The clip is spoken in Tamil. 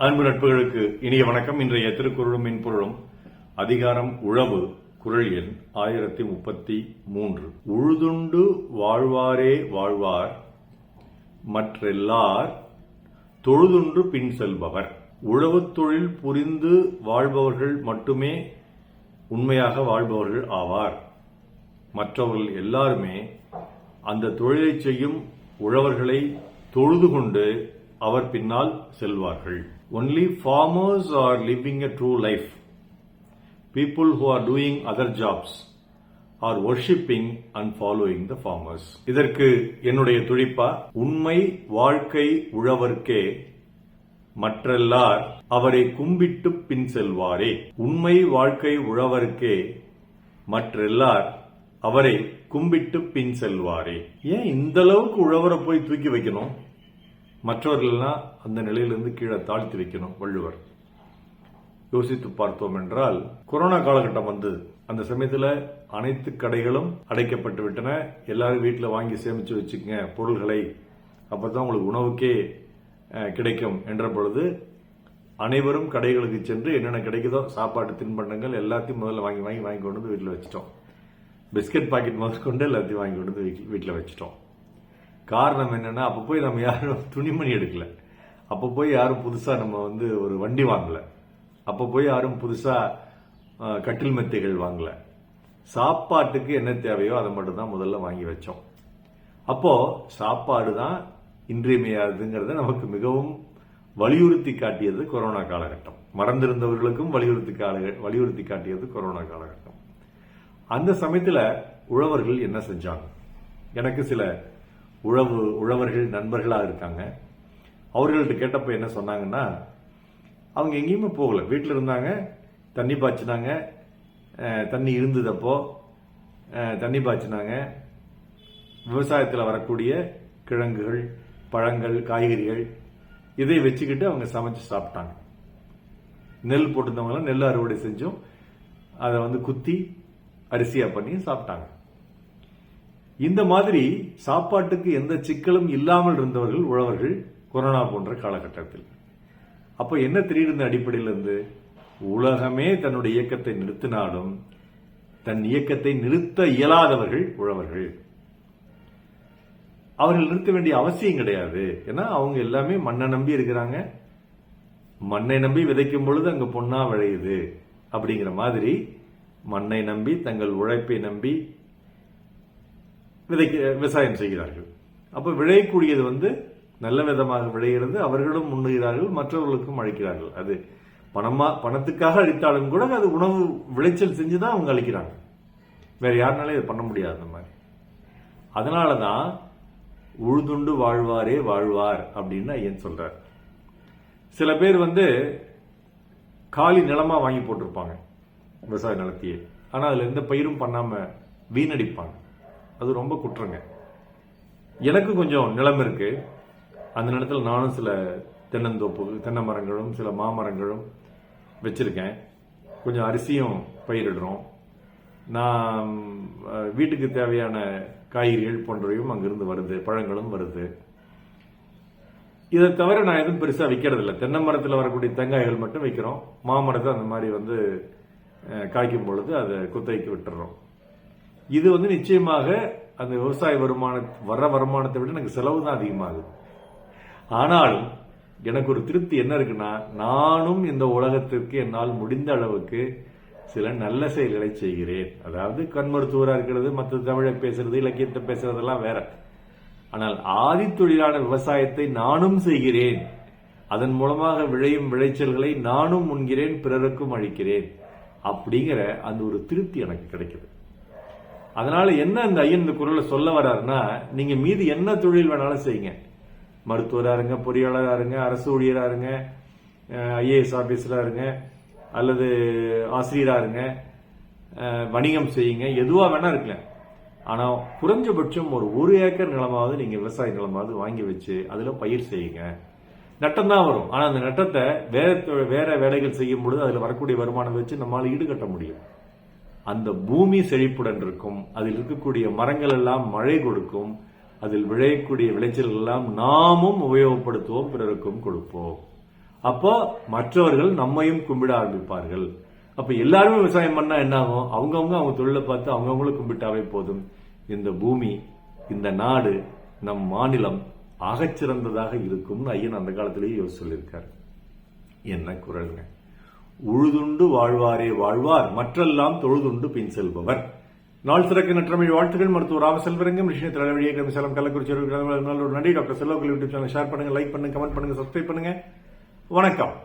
அன்பு நட்புகளுக்கு இனிய வணக்கம். இன்றைய திருக்குறளும் மின்பொருளும் அதிகாரம் உழவு குரல் எண் ஆயிரத்தி முப்பத்தி மூன்று. உழுதுண்டு வாழ்வாரே வாழ்வார் மற்றெல்லார் தொழுதுண்டு பின் செல்பவர். உழவுத் தொழில் புரிந்து வாழ்பவர்கள் மட்டுமே உண்மையாக வாழ்பவர்கள் ஆவார். மற்றவர்கள் எல்லாருமே அந்த தொழிலை செய்யும் உழவர்களை தொழுது கொண்டு அவர் பின்னால் செல்வார்கள். Only farmers are living a true life people who are doing other jobs are worshipping and following the farmers. இதற்கு என்னுடைய துடிப்பா உண்மை வாழ்க்கை உழவர்க்கே மற்றெல்லார் அவரை கும்பிட்டு பின் செல்வாரே. உண்மை வாழ்க்கை உழவர்க்கே மற்றெல்லார் அவரை கும்பிட்டு பின் செல்வாரே. ஏன் இந்த அளவுக்கு உழவரை போய் தூக்கி வைக்கணும்? மற்றவர்கள்லாம் அந்த நிலையிலிருந்து கீழே தாழ்த்தி வைக்கணும் வள்ளுவர். யோசித்து பார்த்தோம் என்றால் கொரோனா காலகட்டம் வந்தது அந்த சமயத்தில் அனைத்து கடைகளும் அடைக்கப்பட்டு விட்டன. எல்லாரும் வீட்டில் வாங்கி சேமித்து வச்சுக்கங்க பொருள்களை. அப்பதான் உங்களுக்கு உணவுக்கே கிடைக்கும் என்ற பொழுது அனைவரும் கடைகளுக்கு சென்று என்னென்ன கிடைக்குதோ சாப்பாட்டு தின்பண்டங்கள் எல்லாத்தையும் முதல்ல வாங்கி வாங்கி வாங்கி கொண்டு வந்து வீட்டில் வச்சிட்டோம். பிஸ்கட் பாக்கெட் முதல் கொண்டு எல்லாத்தையும் வாங்கி கொண்டு வந்து வீட்டில் வச்சிட்டோம். காரணம் என்னன்னா அப்போ போய் நம்ம யாரும் துணிமணி எடுக்கல. அப்போ போய் யாரும் புதுசாக நம்ம வந்து ஒரு வண்டி வாங்கலை. அப்போ போய் யாரும் புதுசாக கட்டில் மெத்தைகள் வாங்கலை. சாப்பாட்டுக்கு என்ன தேவையோ அதை மட்டும் தான் முதல்ல வாங்கி வச்சோம். அப்போ சாப்பாடு தான் இன்றியமையாதுங்கிறத நமக்கு மிகவும் வலியுறுத்தி காட்டியது கொரோனா காலகட்டம். மறந்திருந்தவர்களுக்கும் வலியுறுத்தி கால- வலியுறுத்தி காட்டியது கொரோனா காலகட்டம். அந்த சமயத்தில் உழவர்கள் என்ன செஞ்சாங்க? எனக்கு சில உழவு உழவர்கள் நண்பர்களாக இருக்காங்க. அவர்கள்ட்ட கேட்டப்ப என்ன சொன்னாங்கன்னா அவங்க எங்கேயுமே போகலை. வீட்டில் இருந்தாங்க தண்ணி பாய்ச்சினாங்க தண்ணி இருந்ததப்போ தண்ணி பாய்ச்சினாங்க. விவசாயத்தில் வரக்கூடிய கிழங்குகள் பழங்கள் காய்கறிகள் இதை வச்சுக்கிட்டு அவங்க சமைச்சு சாப்பிட்டாங்க. நெல் போட்டிருந்தவங்களாம் நெல் அறுவடை செஞ்சும் அதை வந்து குத்தி அரிசியாக பண்ணி சாப்பிட்டாங்க. இந்த மாதிரி சாப்பாட்டுக்கு எந்த சிக்கலும் இல்லாமல் இருந்தவர்கள் உழவர்கள் கொரோனா போன்ற காலகட்டத்தில். அப்ப என்ன தெரியுது அடிப்படையில் இருந்து உலகமே தன்னுடைய இயக்கத்தை நிறுத்தினாலும் தன் இயக்கத்தை நிறுத்த இயலாதவர்கள் உழவர்கள். அவர்கள் நிறுத்த வேண்டிய அவசியம் கிடையாது. ஏன்னா அவங்க எல்லாமே மண்ணை நம்பி இருக்கிறாங்க. மண்ணை நம்பி விதைக்கும் பொழுது அங்க பொண்ணா விளையுது. அப்படிங்கிற மாதிரி மண்ணை நம்பி தங்கள் உழைப்பை நம்பி விதைக்க விவசாயம் செய்கிறார்கள். அப்போ விளையக்கூடியது வந்து நல்ல விதமாக விளைகிறது அவர்களும் முன்னுகிறார்கள் மற்றவர்களுக்கும் அழிக்கிறார்கள். அது பணமா பணத்துக்காக அழித்தாலும் கூட அது உணவு விளைச்சல் செஞ்சு தான் அவங்க அழிக்கிறாங்க. வேற யாருனாலே இது பண்ண முடியாது அந்த மாதிரி. அதனாலதான் உழுதுண்டு வாழ்வாரே வாழ்வார் அப்படின்னு ஐயன் சொல்றார். சில பேர் வந்து காலி நிலமா வாங்கி போட்டிருப்பாங்க விவசாய நிலத்தையே. ஆனால் அதுல எந்த பயிரும் பண்ணாம வீணடிப்பாங்க. அது ரொம்ப குற்றங்க. எனக்கு கொஞ்சம் நிலம் இருக்கு. அந்த நிலத்தில் நானும் சில தென்னந்தோப்பு தென்னை மரங்களும் சில மாமரங்களும் வச்சிருக்கேன். கொஞ்சம் அரிசியும் பயிரிடுறோம். நான் வீட்டுக்கு தேவையான காய்கறிகள் போன்றவையும் அங்கிருந்து வருது பழங்களும் வருது. இதை தவிர நான் எதுவும் பெருசாக விற்கிறது இல்லை தென்னை மரத்தில் வரக்கூடிய தேங்காய்கள் மட்டும் விற்கிறோம் மாமரத்தை அந்த மாதிரி வந்து காய்க்கும் பொழுது அதை குத்தகைக்கு விட்டுறோம். இது வந்து நிச்சயமாக அந்த விவசாய வருமான வர வருமானத்தை விட எனக்கு செலவு தான் அதிகமாகுது. ஆனாலும் எனக்கு ஒரு திருப்தி என்ன இருக்குன்னா நானும் இந்த உலகத்திற்கு என்னால் முடிந்த அளவுக்கு சில நல்ல செயல்களை செய்கிறேன். அதாவது கண் மருத்துவராக இருக்கிறது மற்ற தமிழை பேசுறது இலக்கியத்தை பேசுறதெல்லாம் வேற. ஆனால் ஆதித்தொழிலான விவசாயத்தை நானும் செய்கிறேன். அதன் மூலமாக விளையும் விளைச்சல்களை நானும் உண்கிறேன் பிறருக்கும் அளிக்கிறேன். அப்படிங்கிற அந்த ஒரு திருப்தி எனக்கு கிடைக்குது. அதனால என்ன இந்த ஐயன் இந்த குரலை சொல்ல வர்றாருன்னா நீங்க மீது என்ன தொழில் வேணாலும் செய்யுங்க. மருத்துவராக இருங்க பொறியாளராக இருங்க அரசு ஊழியராக இருங்க ஐஏஎஸ் ஆபீசரா இருங்க அல்லது ஆசிரியராக இருங்க வணிகம் செய்யுங்க எதுவாக வேணா இருக்கலாம். ஆனால் குறைஞ்சபட்சம் ஒரு ஒரு ஏக்கர் நிலமாவது நீங்கள் விவசாய நிலமாவது வாங்கி வச்சு அதில் பயிர் செய்யுங்க. நட்டம் தான் வரும். ஆனால் அந்த நட்டத்தை வேற வேற வேலைகள் செய்யும் பொழுது அதில் வரக்கூடிய வருமானம் வச்சு நம்மளால் ஈடுகட்ட முடியும். அந்த பூமி செழிப்புடன் இருக்கும். அதில் இருக்கக்கூடிய மரங்கள் எல்லாம் மழை கொடுக்கும். அதில் விளையக்கூடிய விளைச்சல்கள் எல்லாம் நாமும் உபயோகப்படுத்துவோம் பிறருக்கும் கொடுப்போம். அப்போ மற்றவர்கள் நம்மையும் கும்பிட ஆரம்பிப்பார்கள். அப்ப எல்லாருமே விவசாயம் பண்ணா என்ன ஆகும் அவங்கவுங்க அவங்க தொழிலை பார்த்து அவங்கவுங்களும் கும்பிட்டாவே போதும். இந்த பூமி இந்த நாடு நம் மாநிலம் ஆகச்சிறந்ததாக இருக்கும்னு ஐயன் அந்த காலத்திலேயே யோசிச்சு சொல்லியிருக்காரு. என்ன குரல்ங்க? உழுதுண்டு வாழ்வாரே வாழ்வார் மற்றெல்லாம் தொழுதுண்டு பின் செல்பவர். நாள் சிறக்கு நற்றமிழ் வாழ்த்துக்கள் மருத்துவர் ராமசெல்வரங்கம் விஷய தலைவழியை கமிசலம் கள்ளக்குறிச்சி ஒரு நன்றி doctor Selvakul YouTube channel share பண்ணுங்க லைக் பண்ணுங்க கமெண்ட் பண்ணுங்க சப்ஸ்கிரைப் பண்ணுங்க. வணக்கம்.